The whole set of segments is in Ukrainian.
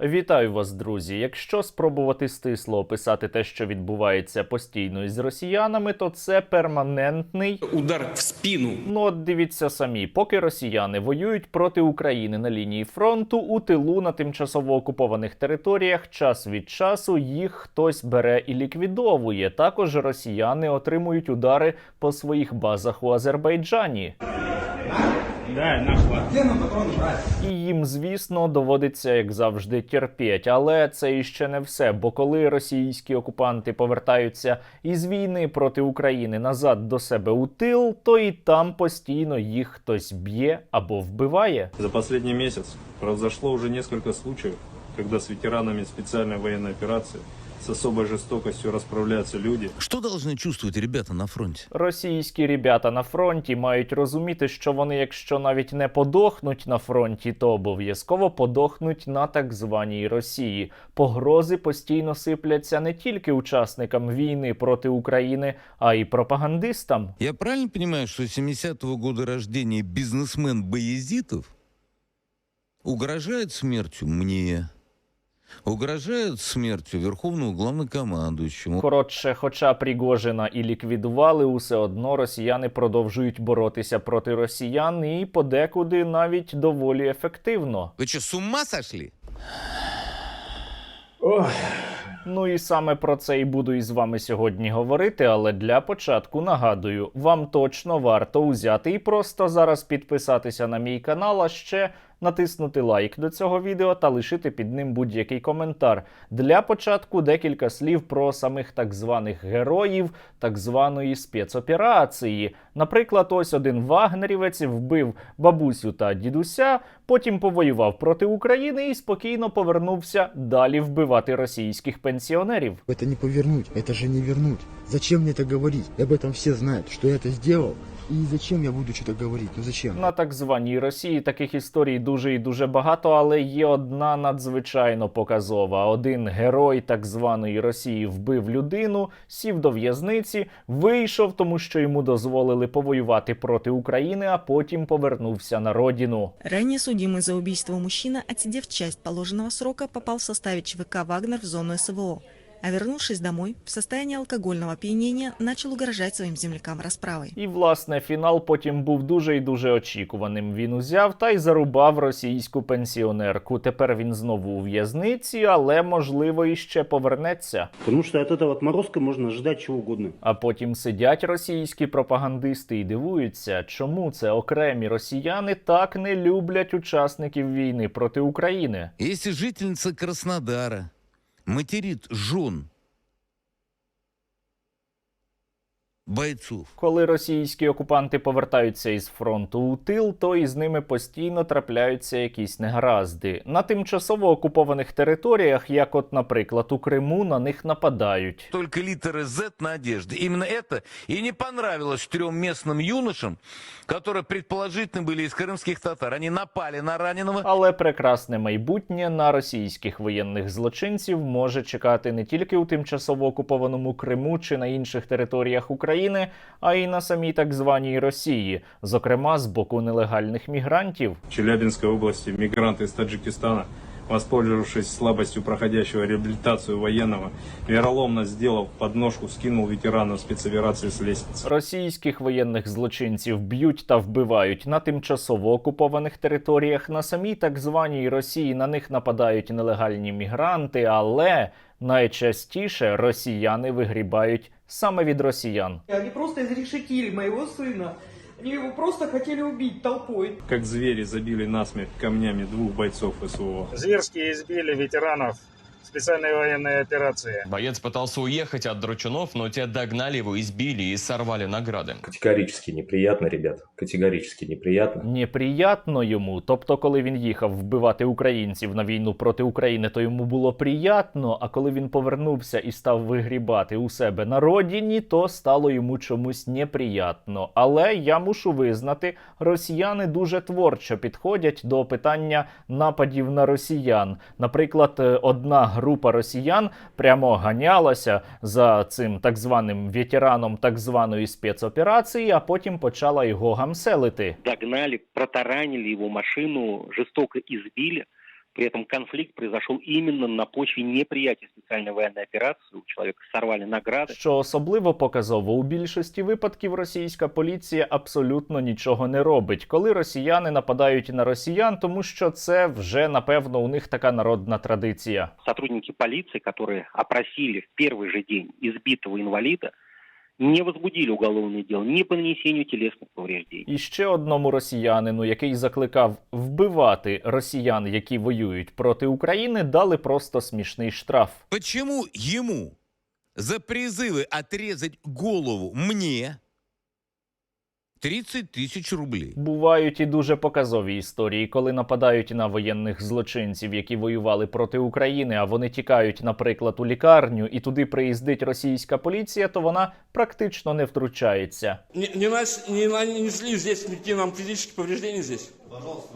Вітаю вас, друзі. Якщо спробувати стисло описати те, що відбувається постійно із росіянами, то це перманентний. Удар в спину. Ну, от дивіться самі, поки росіяни воюють проти України на лінії фронту, у тилу на тимчасово окупованих територіях час від часу їх хтось бере і ліквідовує. Також росіяни отримують удари по своїх базах у Азербайджані. Да, нашла. І їм, звісно, доводиться, як завжди, терпіть. Але це іще не все. Бо коли російські окупанти повертаються із війни проти України назад до себе у тил, то і там постійно їх хтось б'є або вбиває. За последний месяц произошло уже несколько случаев, когда с ветеранами специальной военной операции с особой жестокостью расправляются люди, Что должны чувствовать ребята на фронте? Російські ребята на фронті мають розуміти, що вони, якщо навіть не подохнуть на фронті, то обов'язково подохнуть на так званій Росії. Погрози постійно сипляться не тільки учасникам війни проти України, а й пропагандистам. Я правильно понимаю, что 70-го года рождения бизнесмен Боязитов угрожает смертью мне, угрожает смертью Верховному Главнокомандующему, Коротше, хоча Пригожина і ліквідували, усе одно росіяни продовжують боротися проти росіян і подекуди навіть доволі ефективно. Вы что, с ума сошли? Ну і саме про це і буду із вами сьогодні говорити. Але для початку нагадую, вам точно варто узяти і просто зараз підписатися на мій канал, а ще натиснути лайк до цього відео та лишити під ним будь-який коментар. Для початку декілька слів про самих так званих героїв так званої спецоперації. Наприклад, ось один вагнерівець вбив бабусю та дідуся, потім повоював проти України і спокійно повернувся далі вбивати російських пенсіонерів. Это не повернуть, это же не вернуть. Зачем мне это говорить? И об этом все знают, что я это сделал. И зачем я буду что-то говорить? Ну зачем? На так званій Росії таких історій дуже і дуже багато, але є одна надзвичайно показова. Один герой так званої Росії вбив людину, сів до в'язниці, вийшов, тому що йому дозволили повоювати проти України, а потім повернувся на родину. Ранее судимый за убийство мужчина, отсидев часть положенного срока, попал в составе ЧВК «Вагнер» в зону СВО. А вернувшись домой, в состоянии алкогольного опьянения начал угрожать своим землякам расправой. І власне фінал потім був дуже і дуже очікуваним. Він узяв та й зарубав російську пенсіонерку. Тепер він знову у в'язниці, але можливо іще повернеться. Потому что от этого отморозка можно ожидать чего угодно. А потім сидять російські пропагандисти і дивуються, чому це окремі росіяни так не люблять учасників війни проти України. Если жительница Краснодара материт жен бойцов, Коли російські окупанти повертаються із фронту у тил, то із ними постійно трапляються якісь негаразди. На тимчасово окупованих територіях, як от, наприклад, у Криму, на них нападають. только литеры Z на одежде. Именно это и не понравилось трем местным юношам, которые предположительно были из крымских татар. Они напали на раненого, Але прекрасне майбутнє на російських воєнних злочинців може чекати не тільки у тимчасово окупованому Криму чи на інших територіях України, а й на самій так званій Росії, зокрема з боку нелегальних мігрантів. Челябінська області мігранти з из Таджикистана, воспользовавшись слабостью проходящего реабилитацию военного, вероломно сделав подножку, скинул ветерана спецоперации с лестницы. Російських воєнних злочинців б'ють та вбивають на тимчасово окупованих територіях. На самій так званій Росії на них нападають нелегальні мігранти, але найчастіше росіяни вигрібають саме від росіян. Они просто изрешетили моего сына. Они его просто хотели убить толпой. Как звери забили насмерть камнями двух бойцов СВО. Зверски избили ветеранов специальной военной операции. Боец пытался уехать от дручунов, но те догнали его, избили и сорвали награды. Категорически неприятно, ребят. Категорически неприятно. Неприятно йому. Тобто, коли він їхав вбивати українців на війну проти України, то йому було приятно. А коли він повернувся і став вигрібати у себе на родині, то стало йому чомусь неприятно. Але я мушу визнати, росіяни дуже творчо підходять до питання нападів на росіян. Наприклад, е, одна група росіян прямо ганялася за цим так званим ветераном так званої спецоперації, а потім почала його гамселити. догнали, протаранили його машину, жорстоко избили, При этом конфликт произошел именно на почве неприятия специальной военной операции. У человека сорвали награды. Що особливо показово, у більшості випадків російська поліція абсолютно нічого не робить, коли росіяни нападають на росіян, тому що це вже напевно у них така народна традиція. Сотрудники полиции, которые опросили в первый же день избитого инвалида, не возбудили уголовное дело ни по нанесению телесных повреждений. І ще одному росіянину, який закликав вбивати росіян, які воюють проти України, дали просто смішний штраф. Почему ему за призывы отрезать голову мне 30 тисяч рублів. Бувають і дуже показові історії, коли нападають на воєнних злочинців, які воювали проти України, а вони тікають, наприклад, у лікарню, і туди приїздить російська поліція, то вона практично не втручається. Не, не, нас, не нанесли здесь никакие нам фізичні повреждения здесь? Пожалуйста,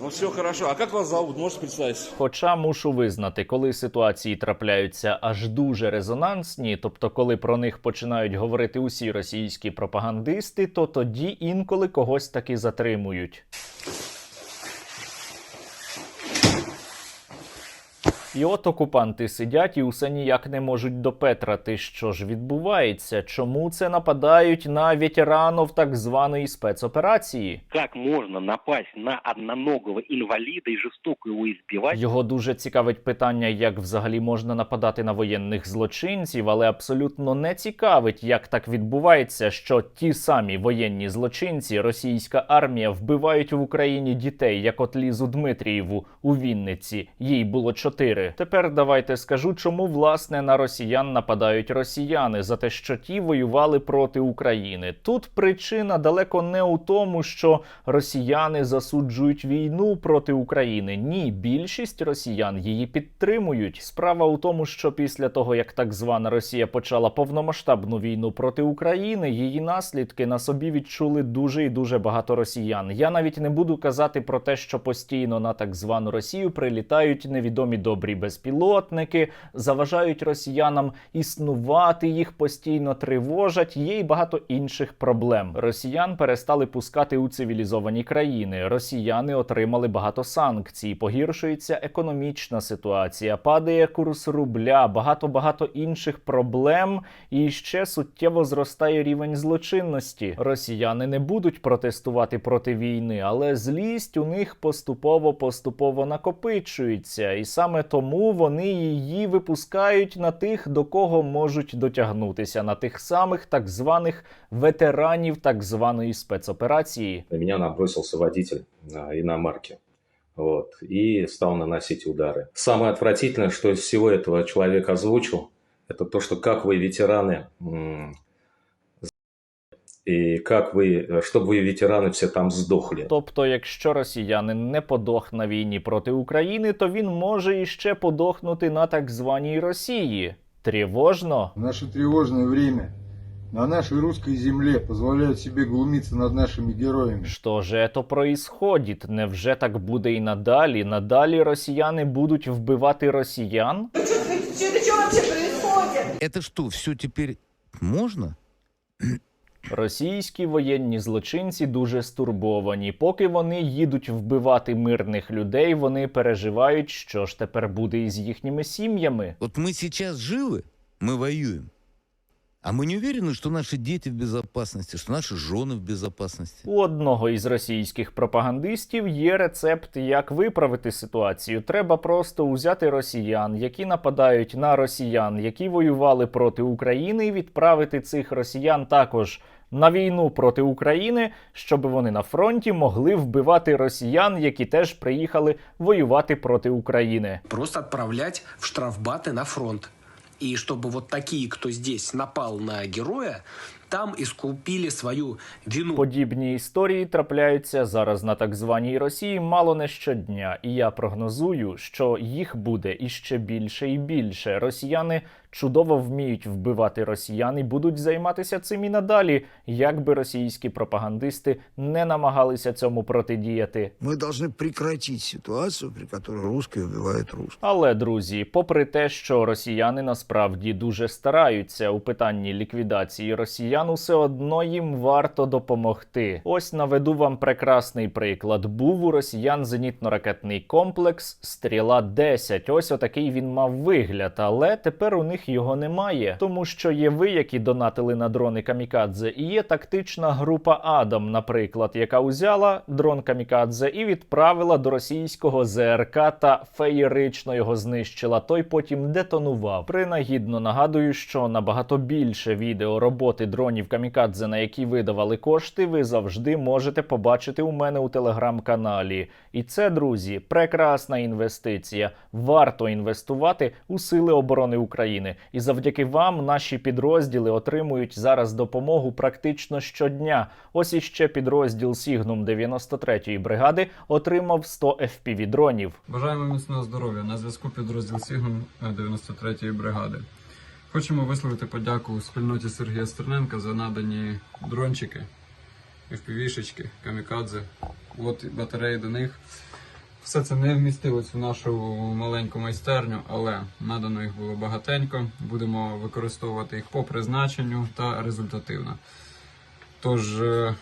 Ну все хорошо. А как вас зовут? Можете представить? Хоча мушу визнати, коли ситуації трапляються аж дуже резонансні, тобто коли про них починають говорити усі російські пропагандисти, то тоді інколи когось таки затримують. І от окупанти сидять і усе ніяк не можуть допетрати, що ж відбувається, чому це нападають на ветеранів так званої спецоперації. Как можно напасть на одноногого инвалида и жестоко его избивать? Його дуже цікавить питання, як взагалі можна нападати на воєнних злочинців, але абсолютно не цікавить, як так відбувається, що ті самі воєнні злочинці, російська армія вбивають в Україні дітей, як от Лізу Дмитрієву у Вінниці. Їй було чотири. Тепер давайте скажу, чому власне на росіян нападають росіяни за те, що ті воювали проти України. Тут причина далеко не у тому, що росіяни засуджують війну проти України. Ні, більшість росіян її підтримують. Справа у тому, що після того, як так звана Росія почала повномасштабну війну проти України, її наслідки на собі відчули дуже і дуже багато росіян. Я навіть не буду казати про те, що постійно на так звану Росію прилітають невідомі добрі безпілотники, заважають росіянам існувати, їх постійно тривожать. Є й багато інших проблем. Росіян перестали пускати у цивілізовані країни. Росіяни отримали багато санкцій, погіршується економічна ситуація, падає курс рубля, багато багато інших проблем, і ще суттєво зростає рівень злочинності. Росіяни не будуть протестувати проти війни, але злість у них поступово поступово накопичується, і саме тому вони її випускають на тих, до кого можуть дотягнутися, на тих самих так званих ветеранів так званої спецоперації. На меня набросился водитель а, иномарки. Вот, и стал наносить удары. Самое отвратительное, что из всего этого человек озвучил, это то, что как вы, ветераны, м, и как вы, чтобы вы, ветераны, все там сдохли. Тобто, якщо росіянин не подох на війні проти України, то він може іще подохнути на так званій Росії. Тривожно. В наше тревожное время на нашей русской земле позволяют себе глумиться над нашими героями. Що же то происходит? Невже так буде і надалі? Надалі росіяни будуть вбивати росіян? Это что вообще происходит? Это что, все теперь можно? Російські воєнні злочинці дуже стурбовані. Поки вони їдуть вбивати мирних людей, вони переживають, що ж тепер буде із їхніми сім'ями. Вот мы сейчас живы, мы воюем. А мы не уверены, что наши дети в безопасности, что наши жены в безопасности. У одного із російських пропагандистів є рецепт, як виправити ситуацію. Треба просто узяти росіян, які нападають на росіян, які воювали проти України, і відправити цих росіян також на війну проти України, щоб вони на фронті могли вбивати росіян, які теж приїхали воювати проти України. Просто отправлять в штрафбаты на фронт. И чтобы вот такие, кто здесь напал на героя, там искупили свою вину. Подібні історії трапляються зараз на так званій Росії мало не щодня, і я прогнозую, що їх буде іще більше і більше. Росіяни чудово вміють вбивати росіян і будуть займатися цим і надалі, як би російські пропагандисти не намагалися цьому протидіяти. Мы должны прекратить ситуацию, при которой русские убивают русских. Але друзі, попри те, що росіяни насправді дуже стараються у питанні ліквідації росіян. Росіян, усе одно їм варто допомогти. Ось наведу вам прекрасний приклад. Був у росіян зенітно-ракетний комплекс Стріла 10 Ось отакий він мав вигляд, але тепер у них його немає, тому що є ви, які донатили на дрони Камікадзе, і є тактична група Адам, наприклад, яка узяла дрон Камікадзе і відправила до російського ЗРК та феєрично його знищила. Той потім детонував. Принагідно нагадую, що набагато більше відео роботи дронів Камікадзе, на які видавали кошти, ви завжди можете побачити у мене у телеграм-каналі. І це, друзі, прекрасна інвестиція. Варто інвестувати у сили оборони України. І завдяки вам наші підрозділи отримують зараз допомогу практично щодня. Ось іще підрозділ Сігнум 93-ї бригади отримав 100 FPV дронів. Бажаємо міцного здоров'я. На зв'язку підрозділ Сігнум 93-ї бригади. Хочемо висловити подяку спільноті Сергія Стерненка за надані дрончики, FPV-шечки, камікадзе. От батареї до них. Все це не вмістилось в нашу маленьку майстерню, але надано їх було багатенько. Будемо використовувати їх по призначенню та результативно. Тож е,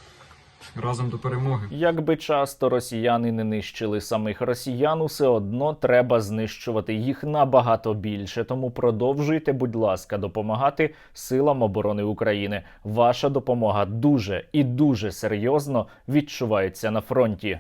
разом до перемоги. Якби часто росіяни не нищили самих росіян, усе одно треба знищувати їх набагато більше. Тому продовжуйте, будь ласка, допомагати силам оборони України. Ваша допомога дуже і дуже серйозно відчувається на фронті.